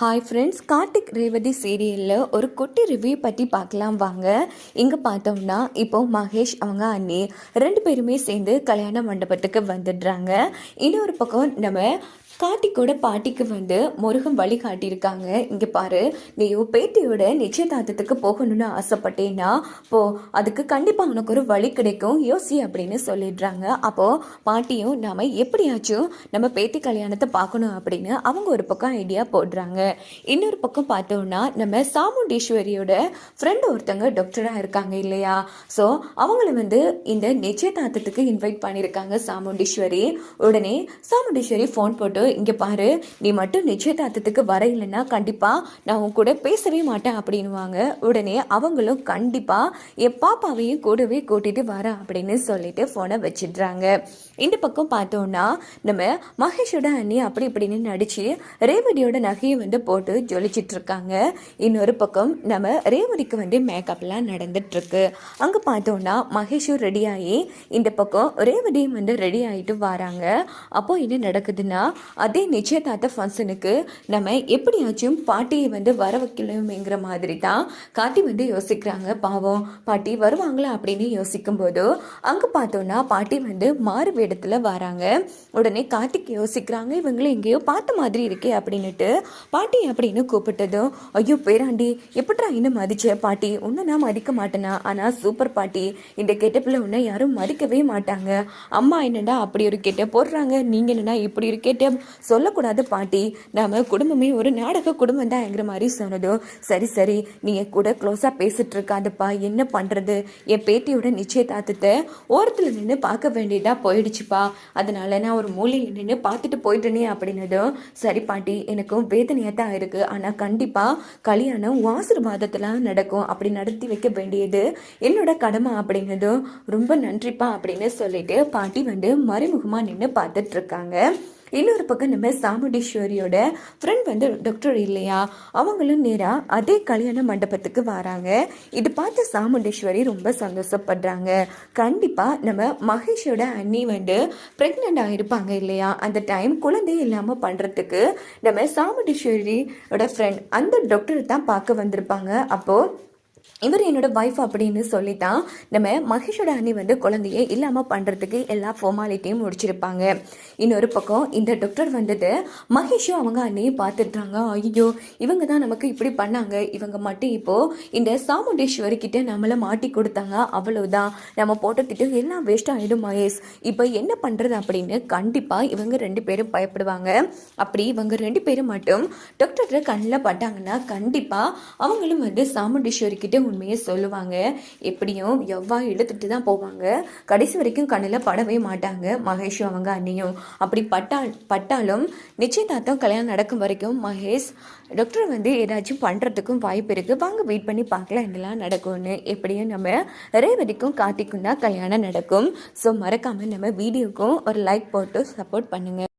Hi friends Karthik Revathi சீரியலில் ஒரு குட்டி ரிவ்யூ பற்றி பார்க்கலாம் வாங்க. இங்கே பார்த்தோம்னா இப்போ மகேஷ் அவங்க அண்ணி ரெண்டு பேருமே சேர்ந்து கல்யாண மண்டபத்துக்கு வந்துடுறாங்க. இன்னொரு பக்கம் நம்ம கார்த்திக்கோட பாட்டிக்கு வந்து முருகன் வழி காட்டியிருக்காங்க. இங்கே பாரு நீ உன் பேத்தியோட நிச்சயதார்த்தத்துக்கு போகணும்னு ஆசைப்பட்டேன்னா போ அதுக்கு கண்டிப்பாக உனக்கு ஒரு வழி கிடைக்கும். யோசி அப்படின்னு சொல்லிடுறாங்க. அப்போது பாட்டியும் நாம் எப்படியாச்சும் நம்ம பேத்தி கல்யாணத்தை பார்க்கணும் அப்படின்னு அவங்க ஒரு பக்கம் ஐடியா போடுறாங்க. இன்னொரு பக்கம் பார்த்தோம்னா நம்ம சாமுண்டீஸ்வரியோட ஃப்ரெண்ட் ஒருத்தங்க டாக்டராக இருக்காங்க இல்லையா? ஸோ அவங்கள வந்து இந்த நிச்சயதார்த்தத்துக்கு இன்வைட் பண்ணியிருக்காங்க சாமுண்டீஸ்வரி. உடனே சாமுண்டீஸ்வரி ஃபோன் போட்டு இங்கே பாரு நீ மட்டும் நிச்சயதார்த்தத்துக்கு வர இல்லைன்னா கண்டிப்பாக நான் உன் கூட பேசவே மாட்டேன் அப்படின்வாங்க உடனே அவங்களும் கண்டிப்பாக என் பாப்பாவையும் கூடவே கூட்டிகிட்டு வர அப்படின்னு சொல்லிட்டு ஃபோனை வச்சிடுறாங்க. இந்த பக்கம் பார்த்தோன்னா நம்ம மகேஷோட அண்ணி அப்படி இப்படின்னு நடித்து ரேவதியோட நகையை வந்து போட்டு ஜொலிச்சிட்டு இருக்காங்க. இன்னொரு பக்கம் நம்ம ரேவதிக்கு வந்து மேக்கப்லாம் நடந்துட்டுருக்கு. அங்கே பார்த்தோன்னா மகேஷும் ரெடி ஆகி இந்த பக்கம் ரேவதியும் வந்து ரெடி ஆகிட்டு வராங்க. அப்போ என்ன நடக்குதுன்னா அதே நிச்சயதார்த்த ஃபங்க்ஷனுக்கு நம்ம எப்படியாச்சும் பாட்டியை வந்து வர வைக்கணுமேங்கிற மாதிரி தான் காட்டி வந்து யோசிக்கிறாங்க. பாவம் பாட்டி வருவாங்களா அப்படின்னு யோசிக்கும்போது அங்கே பார்த்தோன்னா பாட்டி வந்து மாறு வேடத்தில் வராங்க. உடனே கார்த்திக் யோசிக்கிறாங்க இவங்களும் எங்கேயோ பார்த்த மாதிரி இருக்கே அப்படின்னுட்டு பாட்டி அப்படின்னு கூப்பிட்டதும் ஐயோ பேராண்டி எப்படா இன்னும் மதிச்ச? பாட்டி ஒன்று நான் மதிக்க மாட்டேனா? ஆனால் சூப்பர் பாட்டி இந்த கெட்டப்பில் ஒன்று யாரும் மதிக்கவே மாட்டாங்க. அம்மா என்னடா அப்படி ஒரு கெட்ட போடுறாங்க? நீங்கள் என்னடா இப்படி ஒரு கெட்ட சொல்லக்கூடாது பாட்டி. நாம குடும்பமே ஒரு நாடக குடும்பம் தான்ங்கிற மாதிரி சொன்னதும் சரி சரி நீங்கள் கூட க்ளோஸாக பேசிட்டு இருக்காதுப்பா என்ன பண்ணுறது என் பேட்டியோட நிச்சயதார்த்தத்தை ஓரத்தில் நின்று பார்க்க வேண்டியதாக போயிடுச்சுப்பா. அதனால நான் ஒரு மூலையில் நின்று பார்த்துட்டு போயிட்டேனே அப்படின்னதும் சரி பாட்டி எனக்கும் வேதனையாக தான் இருக்குது ஆனால் கண்டிப்பாக கல்யாணம் ஆசீர்வாதத்தில் நடக்கும். அப்படி நடத்தி வைக்க வேண்டியது என்னோட கடமை அப்படின்னதும் ரொம்ப நன்றிப்பா அப்படின்னு சொல்லிட்டு பாட்டி வந்து மறைமுகமாக நின்று பார்த்துட்ருக்காங்க இன்னொரு பக்கம் நம்ம சாமுண்டீஸ்வரியோட ஃப்ரெண்ட் வந்து டாக்டர் இல்லையா? அவங்களும் நேராக அதே கல்யாண மண்டபத்துக்கு வராங்க. இது பார்த்து சாமுண்டீஸ்வரி ரொம்ப சந்தோஷப்படுறாங்க. கண்டிப்பாக நம்ம மகேஷோட அண்ணி வந்து ப்ரெக்னெண்ட் ஆகிருப்பாங்க இல்லையா? அந்த டைம் குழந்தை இல்லாமல் பண்ணுறதுக்கு நம்ம சாமுண்டீஸ்வரியோட ஃப்ரெண்ட் அந்த டாக்டர் தான் பார்க்க வந்திருப்பாங்க. அப்போது இவர் என்னோட ஒய்ஃப் அப்படின்னு சொல்லித்தான் நம்ம மகேஷோட அண்ணி வந்து குழந்தைய இல்லாமல் பண்ணுறதுக்கு எல்லா ஃபார்மாலிட்டியும் முடிச்சிருப்பாங்க. இன்னொரு பக்கம் இந்த டாக்டர் வந்தது மகேஷும் அவங்க அண்ணையும் பார்த்துட்றாங்க ஐயோ இவங்க தான் நமக்கு இப்படி பண்ணாங்க. இவங்க மட்டும் இப்போது இந்த சாமுண்டேஸ்வரி கிட்ட நம்மளை மாட்டி கொடுத்தாங்க. அவ்வளவுதான். நம்ம போட்ட திட்டம் எல்லாம் வேஸ்ட் ஆகிடும் மகேஷ். இப்போ என்ன பண்ணுறது அப்படின்னு கண்டிப்பாக இவங்க ரெண்டு பேரும் பயப்படுவாங்க. அப்படி இவங்க ரெண்டு பேரும் மட்டும் டாக்டர் கண்ணில் பட்டாங்கன்னா கண்டிப்பாக அவங்களும் வந்து சாமுண்டேஸ்வரி கிட்ட உண்மையை சொல்லுவாங்க. எப்படியும் எவ்வா இழுத்துட்டு தான் போவாங்க. கடைசி வரைக்கும் கண்ணில் படவே மாட்டாங்க மகேஷும் அவங்க அண்ணியும். அப்படி பட்டால் பட்டாலும் நிச்சயதார்த்தம் கல்யாணம் நடக்கும் வரைக்கும் மகேஷ் டாக்டர் வந்து ஏதாச்சும் பண்ணுறதுக்கும் வாய்ப்பு இருக்குது வாங்க வெயிட் பண்ணி பார்க்கலாம் என்னெல்லாம் நடக்கும்னு. எப்படியும் நம்ம ரேவதிக்கும் கார்த்திக்கும் தான் கல்யாணம் நடக்கும். ஸோ மறக்காமல் நம்ம வீடியோக்கும் ஒரு லைக் போட்டு சப்போர்ட் பண்ணுங்கள்